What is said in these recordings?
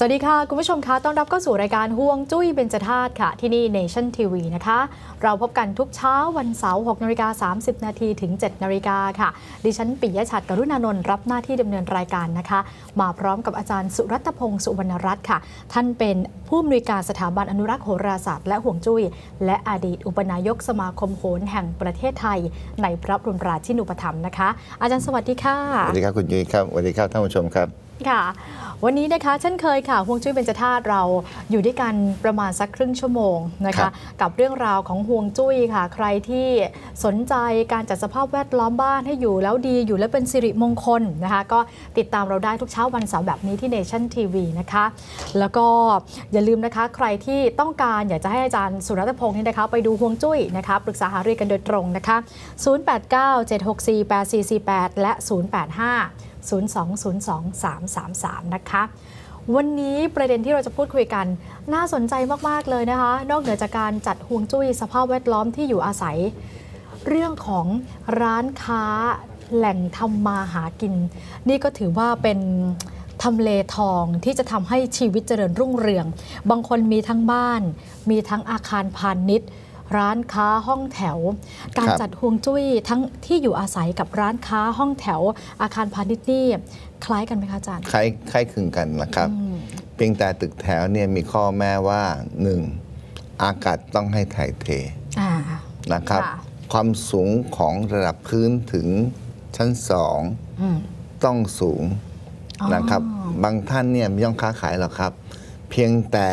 สวัสดีค่ะ คุณผู้ชมคะต้อนรับเข้าสู่รายการห่วงจุ้ยเบญจธาตุค่ะ ที่นี่ Nation TV นะคะ เราพบกันทุกเช้าวันเสาร์6นาฬิกา30 นาทีถึง 7นาฬิกาค่ะ ดิฉันปิยะชัดกรุณานนท์รับหน้าที่ดำเนินรายการนะคะ มาพร้อมกับอาจารย์สุรัตพงศ์สุวรรณรัตน์ค่ะ ท่านเป็นผู้อำนวยการสถาบันอนุรักษ์โหราศาสตร์และห่วงจุ้ย และอดีตอุปนายกสมาคมโหรแห่งประเทศไทย ในพระบรมราชินูปถัมภ์นะคะ อาจารย์สวัสดีค่ะสวัสดีครับคุณยุ้ยครับสวัสดีครับท่านผู้ชมครับ ค่ะ วันนี้นะคะเช่นเคยค่ะห่วงจุ้ยเบญจธาตุเราอยู่ด้วยกันประมาณสักครึ่งชั่วโมงนะครัคะบกับเรื่องราวของห่วงจุ้ยค่ะ ใครที่สนใจการจัดสภาพแวดล้อมบ้านให้อยู่แล้วดีอยู่แล้วเป็นสิริมงคลนะคะ ก็ติดตามเราได้ทุกเช้าวันเสาร์แบบนี้ที่ Nation TV นะคะ แล้วก็อย่าลืมนะคะ ใครที่ต้องการอยากจะให้อาจารย์สุรัตพงศ์นี่นะคะ ไปดูห่วงจุ้ยนะคะปรึกษาหารือกันโดยตรงนะคะ 0897648448 และ 085 0202333 นะคะ วันนี้ประเด็นที่เราจะพูดคุยกัน น่าสนใจมาก ๆ เลยนะคะ นอกเหนือจากการจัดห่วงจุ้ยสภาพแวดล้อมที่อยู่อาศัย เรื่องของร้านค้าแหล่งทำมาหากิน นี่ก็ถือว่าเป็นทำเลทองที่จะทำให้ชีวิตเจริญรุ่งเรือง บางคนมีทั้งบ้าน มีทั้งอาคารพาณิชย์ ร้านค้าห้องแถว การครับจัดห่วงจุ้ยทั้งที่อยู่อาศัยกับร้านค้าห้องแถว อาคารพาณิชย์นี่คล้ายกันไหมคะอาจารย์คล้ายคล้ายคลึงกันนะครับ เพียงแต่ตึกแถวเนี่ยมีข้อแม้ว่าหนึ่งอากาศต้องให้ถ่ายเทอ่านะครับค่ะความสูงของระดับพื้นถึงชั้นสองอืมต้องสูงอ๋อนะครับ บางท่านเนี่ยไม่ต้องค้าขายหรอกครับ เพียงแต่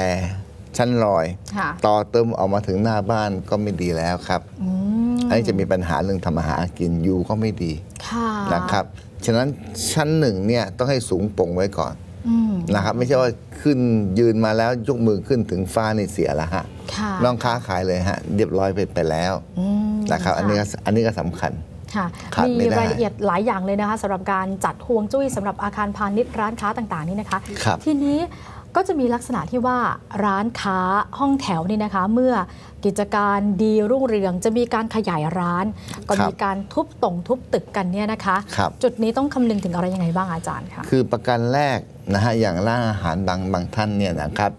ชั้นลอยค่ะต่อเติมออกมาถึงหน้าบ้านก็ไม่ดีแล้วครับอืมอันนี้จะมีปัญหาเรื่องทำมาหากินอยู่ก็ไม่ดีค่ะนะครับ ฉะนั้นชั้นหนึ่งเนี่ยต้องให้สูงโปร่งไว้ก่อนอืมนะครับ ไม่ใช่ว่าขึ้นยืนมาแล้วยกมือขึ้นถึงฟ้านี่เสียละฮะค่ะน้องค้าขายเลยฮะเรียบร้อยไปไปแล้วอืมนะครับ อันนี้ก็อันนี้ก็สำคัญค่ะขาดมีไม่ได้รายละเอียดหลายอย่างเลยนะคะสำหรับการจัดห่วงจุ้ยสำหรับอาคารพาณิชย์ร้านค้าต่าง ๆ นี่นะคะครับทีนี้ ก็จะมีลักษณะที่ว่าร้านค้าห้องแถวนี่นะคะ เมื่อกิจการดีรุ่งเรืองจะมีการขยายร้าน ก็ครับมีการทุบต่งทุบตึกกันเนี่ยนะคะครับจุดนี้ต้องคำนึงถึงอะไรยังไงบ้างอาจารย์คะคือประกันแรกนะฮะอย่างร้านอาหารบางบางท่านเนี่ยนะครับ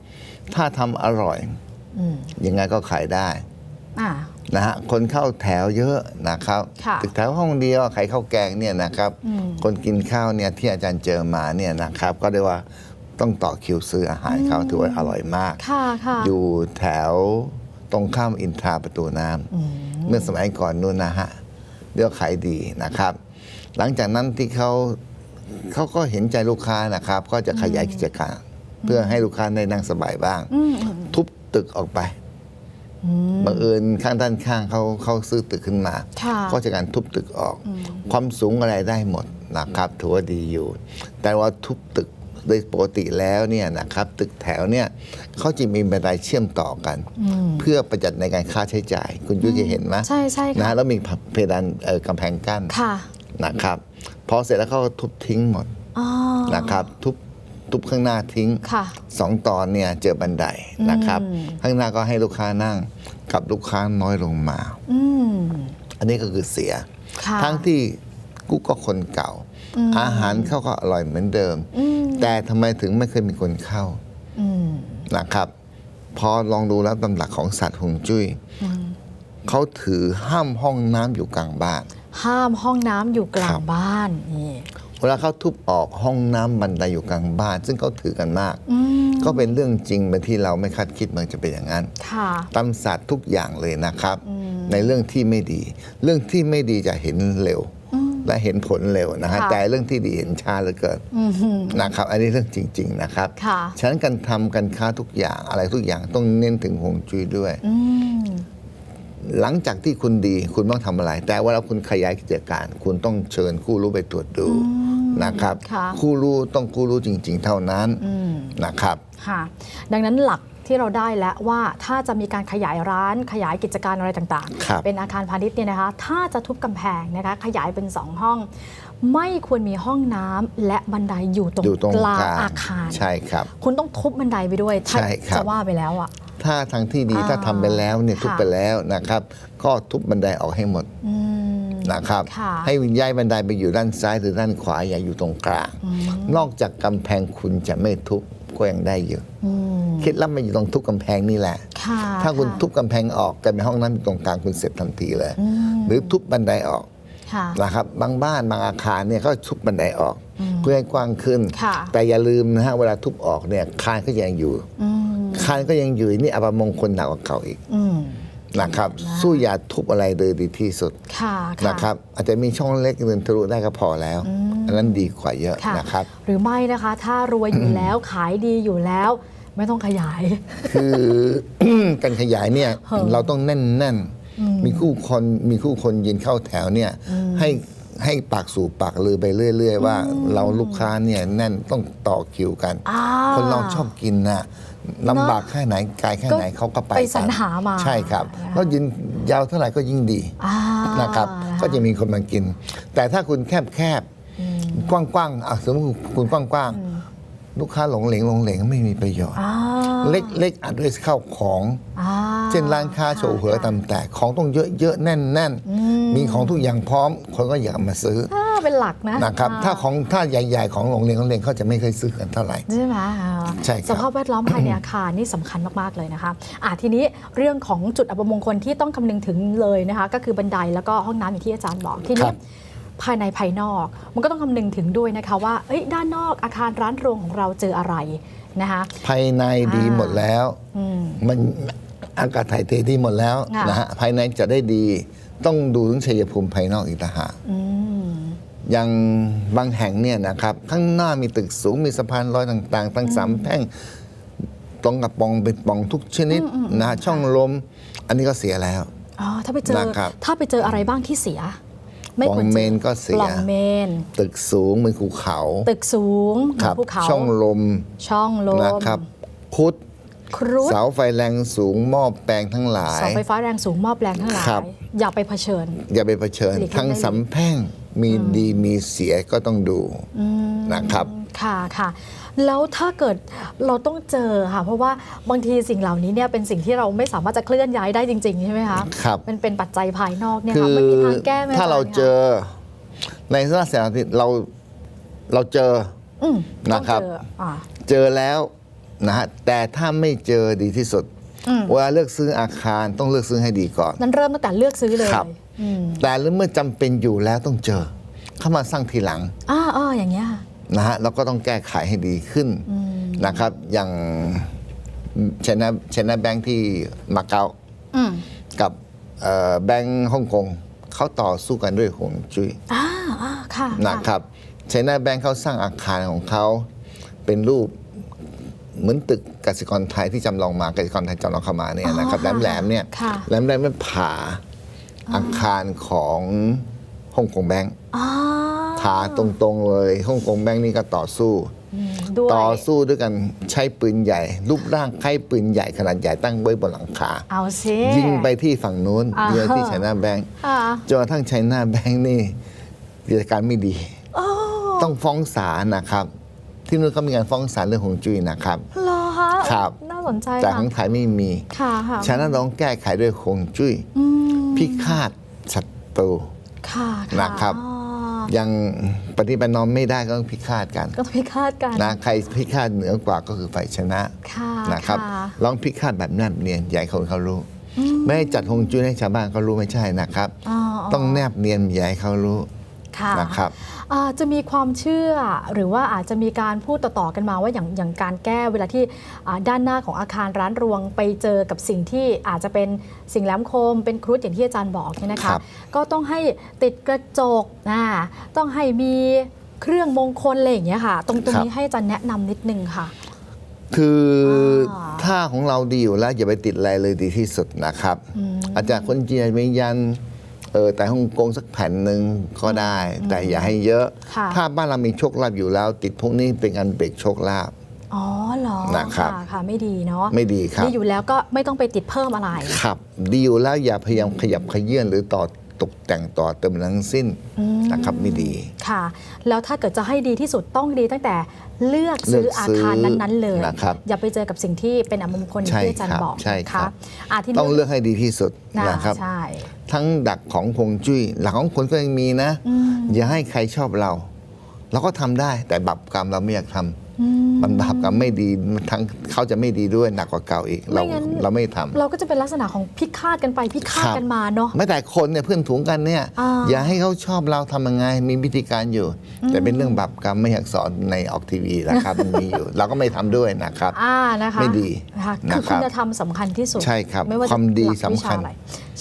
ถ้าทำอร่อยอืมยังไงก็ขายได้อ่านะฮะคนเข้าแถวเยอะนะครับค่ะตึกแถวห้องเดียวขายข้าวแกงเนี่ยนะครับอืมคนกินข้าวเนี่ยที่อาจารย์เจอมาเนี่ยนะครับ ก็เรียกว่า ต้องต่อคิวซื้ออาหารเขาถือว่าอร่อยมากค่ะค่ะอยู่แถวตรงข้ามอินทราประตูน้ำอืมเมื่อสมัยก่อนนู่นนะฮะเรียกว่าขายดีนะครับ หลังจากนั้นที่เขาเขาก็เห็นใจลูกค้านะครับ ก็จะขยายกิจการ เพื่อให้ลูกค้าได้นั่งสบายบ้างอืมอืมทุบตึกออกไปอืมบังเอิญข้างด้านข้างเขาเขาซื้อตึกขึ้นมาค่ะก็จะการทุบตึกออก ความสูงอะไรได้หมดนะครับถือว่าดีอยู่ แต่ว่าทุบตึก โดยปกติแล้วเนี่ยนะครับตึกแถวเนี่ยเขาจะมีบันไดเชื่อมต่อกันอืมเพื่อประหยัดในการค่าใช้จ่าย คุณยุ้ยจะเห็นไหมใช่ใช่นะค่ะแล้วมีเพดานเอ่อกำแพงกั้นค่ะนะครับพอเสร็จแล้วเขาก็ทุบทิ้งหมดอ๋อนะครับทุบทุบข้างหน้าทิ้งค่ะสองตอนเนี่ยเจอบันไดนะครับอืมข้างหน้าก็ให้ลูกค้านั่งกับลูกค้าน้อยลงมาอืมอันนี้ก็คือเสียค่ะทั้งที่กูก็คนเก่าอืมอาหารเขาก็อร่อยเหมือนเดิมอืม แต่ทำไมถึงไม่เคยมีคนเข้าอืมนะครับพอลองดูแล้วตำหลักของสัตว์หงจุ้ยอืมเขาถือห้ามห้องน้ำอยู่กลางบ้าน ห้ามห้องน้ำอยู่กลาครังบบ้านนี่เวลาเขาทุบออกห้องน้ำบันไดอยู่กลางบ้าน ซึ่งเขาถือกันมากอืมก็เป็นเรื่องจริงเป็นที่เราไม่คาดคิดมันจะเป็นอย่างนั้นค่ะตำสัตว์ทุกอย่างเลยนะครับอืมในเรื่องที่ไม่ดี เรื่องที่ไม่ดีจะเห็นเร็วอืม และเห็นผลเร็วนะฮะค่ะแต่เรื่องที่ดีเห็นช้าเหลือเกินอืมนะครับ อันนี้เรื่องจริง ๆ นะครับค่ะฉะนั้นการทำการค้าทุกอย่างอะไรทุกอย่างต้องเน้นถึงฮวงจุ้ยด้วยอืมหลังจากที่คุณดีคุณต้องทำอะไร แต่ว่าเราคุณขยายกิจการ คุณต้องเชิญคู่รู้ไปตรวจดูนะครับค่ะคู่รู้ต้องคู่รู้จริง ๆ เท่านั้นอืมนะครับค่ะดังนั้นหลัก ที่เราได้แล้วว่าถ้าจะมีการขยายร้านขยายกิจการอะไรต่างครับเป็นอาคารพาณิชย์เนี่ยนะคะถ้าจะทุบกำแพงนะคะขยายเป็นสองห้อง ไม่ควรมีห้องน้ำและบันไดอยู่ตรงอยู่ตรงกลางกลางอาคารใช่ครับคุณต้องทุบบันไดไปด้วยถ้าใช่ครับจะว่าไปแล้วอะถ้าทางที่ดีอ่าถ้าทำไปแล้วเนี่ยค่ะทุบไปแล้วนะครับ ก็ทุบบันไดออกให้หมดอืมนะครับค่ะให้ย้ายบันไดไปอยู่ด้านซ้ายหรือด้านขวาอย่าอยู่ตรงกลาง นอกจากกำแพงคุณจะไม่ทุบก็ยังได้อยู่อืม เคล็ดลับมันอยู่ตรงทุบกำแพงนี่แหละค่ะถ้าคุณะทุบกำแพงออกกลายเป็นห้องน้ำอยู่ตรงกลางคุณเสร็จทันทีเลยอืมหรือทุบบันไดออกค่ะนะครับบางบ้านบางอาคารเนี่ยก็ทุบบันไดออก เพื่อให้กว้างขึ้นค่ะแต่อย่าลืมนะฮะเวลาทุบออกเนี่ยคานก็ยังอยู่อืมคานก็ยังอยู่นี่อัปมงคลหนักกว่าเก่าอีกอืมนะครับ สู้อย่าทุบอะไรเลยดีที่สุดค่ะนะครับ อาจจะมีช่องเล็กเดินทะลุได้ก็พอแล้ว อันนั้นดีกว่าเยอะค่ะนะครับ หรือไม่นะคะ ถ้ารวยอยู่แล้วขายดีอยู่แล้ว ไม่ต้องขยาย คือการขยายเนี่ยเออเราต้องแน่นแน่นๆมีคู่คนมีคู่คนยืนเข้าแถวเนี่ยให้ให้ปากสู่ปากลือไปเรื่อย ๆ ว่า เราลูกค้าเนี่ยแน่นต้องต่อคิวกันอ่าคนเราชอบกินนะลำบากแค่ไหนไกลแค่ไหนก็เขาก็ไปไปกันสรรหามาใช่ครับนะคะแล้วยืนยาวเท่าไหร่ก็ยิ่งดีอ่านะครับนะคะก็จะมีคนมากิน แต่ถ้าคุณแคบแคบๆกว้างๆอะสมมติคุณกว้างๆ ลูกค้าหลงเหลงหลงเหลงไม่มีประโยชน์อ่าเล็กเล็กอัดด้วยข้าวของอ่าเช่นร้านค้าโชว์เหือค่ะตำแตกของต้องเยอะเยอะๆแน่นแน่นๆมีของทุกอย่างพร้อม คนก็อยากมาซื้ออ่าเป็นหลักนะนะครับถ้าของถ้าใหญ่ ๆ ของโรงเรียนโรงเรียนเขาจะไม่เคยซื้อกันเท่าไหร่ใช่ไหมอ่าใช่ครับสภาพแวดล้อมภายในอาคารนี่สำคัญมากๆเลยนะคะอ่าทีนี้เรื่องของจุดอัปมงคลที่ต้องคำนึงถึงเลยนะคะ ก็คือบันไดแล้วก็ห้องน้ำอย่างที่อาจารย์บอกทีคนี้รับ ภายในภายนอก มันก็ต้องคำนึงถึงด้วยนะคะว่าเอ้ยด้านนอกอาคารร้านรวงของเราเจออะไรนะคะภายในดีอ่าหมดแล้วอืมมันอากาศถ่ายเทดีหมดแล้วค่ะนะฮะภายในจะได้ดีต้องดูถึงชัยภูมิภายนอกอีกต่างหากอืมอย่างบางแห่งเนี่ยนะครับ ข้างหน้ามีตึกสูงมีสะพานลอยต่างๆ ทั้งสามแพร่งตรงกับปล่องเป็นปล่องทุกชนิดนะฮะช่องลม อันนี้ก็เสียแล้วอ๋อถ้าไปเจอนะครับถ้าไปเจออะไรบ้างที่เสีย ไม่ควรปล่องเจอเมนก็เสียปล่องเมน ตึกสูงเหมือนภูเขา ตึกสูงเหมืคอรันภูเขา ช่องลม ช่องลมนะครับ คุดครุฑเสาไฟแรงสูงหม้อแปลงทั้งหลายเสาไฟฟ้าแรงสูงหม้อแปลงทั้งหลายครับอย่าไปเผชิญ อย่าไปเผชิญหลีกเลี่ยงทั้งได้เลยสำแพร่งมีดีมีเสียก็ต้องดูนะครับ ค่ะค่ะ แล้วถ้าเกิดเราต้องเจอค่ะ เพราะว่าบางทีสิ่งเหล่านี้เนี่ยเป็นสิ่งที่เราไม่สามารถจะเคลื่อนย้ายได้จริง ๆ ใช่ไหมคะครับมันเป็นปัจจัยภายนอกเนี่ยคืค่ะอมันมีทางแก้ไหมถ้าเราจย์คะเจอ ในสถานการณ์ที่เราเราเจออืมต้องนะครับเจออ่าเจอแล้วนะฮะแต่ถ้าไม่เจอดีที่สุดอืมเวลาเลือกซื้ออาคารต้องเลือกซื้อให้ดีก่อน นั้นเริ่มตั้งแต่เลือกซื้อเลยครับอืมแต่เมื่อจำเป็นอยู่แล้วต้องเจอ เข้ามาสร้างทีหลังอ่าอ่าอย่างเงี้ยค่ะ นะฮะเราก็ต้องแก้ไขให้ดีขึ้นนะครับ อย่างชนะชนะแบงค์ที่มาเก๊าอืมกับเอ่อแบงค์ฮ่องกงเขาต่อสู้กันด้วยหวงจุ้ยอ่าอ่าค่ะนะครับไชน่าแบงค์เขาสร้างอาคารของเขาเป็นรูปเหมือนตึกกสิกรไทยที่จำลองมากสิกรไทยจำลองเข้ามาเนี่ยนะครับแหลมแหลมๆเนี่ยค่ะแหลมแหลมๆมันผ่าอาคารของฮ่องกงแบงค์ อ่าผ่าตรงๆเลยฮ่องกงแบงค์นี่ก็ต่อสู้อืมด้วยต่อสู้ด้วยกันใช้ปืนใหญ่ รูปร่างคล้ายปืนใหญ่ขนาดใหญ่ตั้งไว้บนหลังคา เอาซิยิงไปที่ฝั่งนู้นอ่ายิงไปที่ไชน่าแบงค์อ่าจนกระทั่งไชน่าแบงค์นี่กิจการไม่ดี โอ้ต้องฟ้องศาลนะครับ ที่นู่นเขามีการฟ้องศาลเรื่องของจุ้ยนะครับ เหรอคะครับ น่าสนใจแต่ค่ะของไทยไม่มีค่ะค่ะฉะนั้นเราต้องแก้ไขด้วยคงจุ้ยอืมพิฆาตศัตรู ค่ะนะครับ อ๋อ ยังปฏิบัตินอมไม่ได้ก็ต้องพิฆาตกันก็ต้องพิฆาตกันนะใครพิฆาตเหนือกว่าก็คือฝ่ายชนะค่ะนะครับค่ะลองพิฆาตแบบแนบเนียนอย่าใหญ่คนเขารู้ ไม่ให้จัดฮวงจุ้ยให้ชาวบ้านเขารู้ไม่ใช่นะครับอ๋อต้องแนบเนียนอย่าให้เขารู้ค่ะนะครับอ่า จะมีความเชื่อหรือว่าอาจจะมีการพูดต่อๆกันมาว่าอย่างอย่างการแก้เวลาที่อ่าด้านหน้าของอาคารร้านรวงไปเจอกับสิ่งที่อาจจะเป็นสิ่งแหลมคม เป็นครุฑอย่างที่อาจารย์บอกเนี่ยนะครัคะบก็ต้องให้ติดกระจกนะต้องให้มีเครื่องมงคลอะไรอย่างเงี้ยค่ะ ตรงตรงนี้ให้อาจารย์แนะนำนิดนึงค่ะ คือออ่าถ้าของเราดีอยู่แล้วอย่าไปติดอะไรเลยดีที่สุดนะครับ อาจจะคนจีนไม่ยันเออแต่ฮ่องกงสักแผ่นหนึ่งก็ได้ แต่อย่าให้เยอะ ค่ะถ้าบ้านเรามีโชคลาภอยู่แล้ว ติดพวกนี้เป็นการเบรกโชคลาภ อ๋อเหรอนะครับ ค่ะค่ะไม่ดีเนาะไม่ดีครับ ดีอยู่แล้วก็ไม่ต้องไปติดเพิ่มอะไร ครับ ดีอยู่แล้วอย่าพยายามขยับขยื่นหรือต่อ ตกแต่งต่อเติมทั้งสิ้นนะครับไม่ดีค่ะ แล้วถ้าเกิดจะให้ดีที่สุดต้องดีตั้งแต่เลือกซื้อเลือกอาซื้อคารนั้นๆ เลยนะครับอย่าไปเจอกับสิ่งที่เป็นอมงคลอย่างใช่ที่อาจารครัย์บบอกใช่นะครัคะบอาที่ต้องเลือกให้ดีที่สุดนะนะครับใช่ทั้งดักของคงจุ้ยหลักของคนก็ยังมีนะ อย่าให้ใครชอบเรา เราก็ทำได้แต่บับกรรมเราไม่อยากทำ อืมมันบาปกรรมไม่ดีทั้งเขาจะไม่ดีด้วยหนักกว่าเก่าอีก เราไม่งั้นเราไม่ทำเราก็จะเป็นลักษณะของพิฆาตกันไปพิฆาตครับกันมาเนาะไม่แต่คนเนี่ยเพื่อนถุงกันเนี่ยอ่าอย่าให้เขาชอบเราทำยังไงมีวิธีการอยู่ แต่เป็นเรื่องบาปกรรมไม่อยากสอนในออกทีวีนะครับมันมีอยู่ เราก็ไม่ทำด้วยนะครับอ่านะคะไม่ดีนะคะนะคือครัคุบณธรรมสำคัญที่สุดใช่ครับไม่ว่าจะความดีหลักสำคัญวิชาอะไร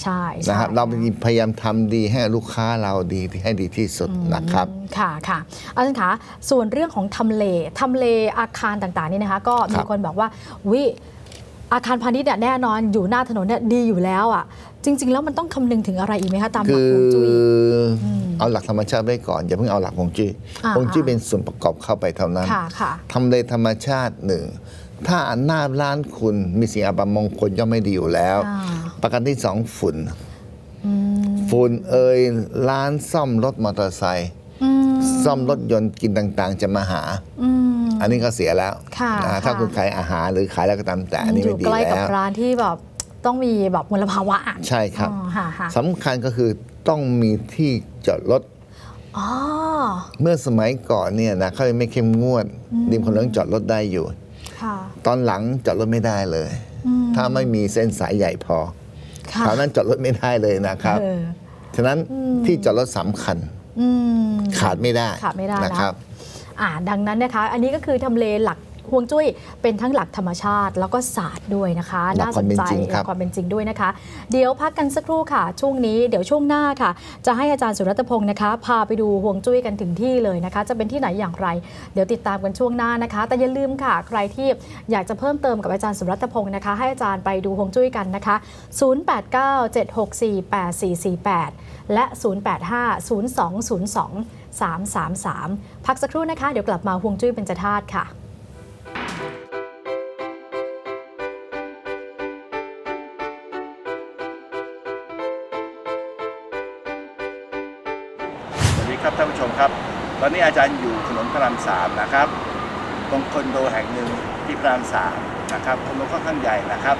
ใช่ใช่นะครับเราพยายามทำดีให้ลูกค้าเราดีให้ดีที่สุดนะครับอืมค่ะค่ะอาจารย์คะส่วนเรื่องของทำเลทำเลอาคารต่างๆนี่นะคะ ก็ครัมีบคนบอกว่าวิอาคารพาณิชย์เนี่ยแน่นอนอยู่หน้าถนนเนี่ยดีอยู่แล้วอะจริง ๆ แล้วมันต้องคำนึงถึงอะไรอีกไหมคะตามหลัคืกอฮวงจุ้ยเอาหลักธรรมชาติไว้ก่อน อย่าเพิ่งเอาหลักฮวงจุ้ยอ่าฮวงจุ้ยอ่าเป็นส่วนประกอบเข้าไปเท่านั้นค่ะค่ะทำเลธรรมชาติหนึ่งถ้าหน้าร้านคุณมีสิ่งอัปมงคลย่อมไม่ดีอยู่แล้วอ่า ประการที่สองฝุ่นอืมฝุ่นเอ่ยร้านซ่อมรถมอเตอร์ไซค์อืมซ่อมรถยนต์กินต่างๆ จะมาหาอืมอันนี้ก็เสียแล้วค่ะนะค่ะถ้าคุณขายอาหารหรือขายแล้วก็ตามแต่อันนี้อไม่ยู่ดีใกล้กับแล้วร้านที่แบบต้องมีแบบมลภาวะอะใช่ครับอ๋อค่ะค่ะสำคัญก็คือต้องมีที่จอดรถอ๋อเมื่อสมัยก่อนเนี่ยนะเขายังไม่เข้มงวดริมถนนจอดรถได้อยู่ค่ะตอนหลังจอดรถไม่ได้เลยอืมถ้าไม่มีเส้นสายใหญ่พอ ค่ะคราวนั้นจอดรถไม่ได้เลยนะครับเออฉะนั้นที่จอดรถสำคัญอืมขาดไม่ได้ขาดไม่ได้นะนะครับอ่าดังนั้นนะคะ อันนี้ก็คือทำเลหลัก ฮวงจุ้ยเป็นทั้งหลักธรรมชาติ แล้วก็ศาสตร์ด้วยนะคะหลักน่าคสวามนเป็นใจจริงหครัลับกความเป็นจริงด้วยนะคะ เดี๋ยวพักกันสักครู่ค่ะ ช่วงนี้เดี๋ยวช่วงหน้าค่ะ จะให้อาจารย์สุรัตพงศ์นะคะ พาไปดูฮวงจุ้ยกันถึงที่เลยนะคะ จะเป็นที่ไหนอย่างไร เดี๋ยวติดตามกันช่วงหน้านะคะ แต่อย่าลืมค่ะ ใครที่อยากจะเพิ่มเติมกับอาจารย์สุรัตพงศ์นะคะ ให้อาจารย์ไปดูฮวงจุ้ยกันนะคะ 0897648448 และ 0850202333 พักสักครู่นะคะ เดี๋ยวกลับมาฮวงจุ้ยเป็นจธาตุค่ะ ดีครับท่านผู้ชมครับ ตอนนี้อาจารย์อยู่ถนนพระรามสามนะครับตรงคอนโดแห่งหนึ่งที่พระรามสามนะครับคอนโดค่อนข้างใหญ่นะครับ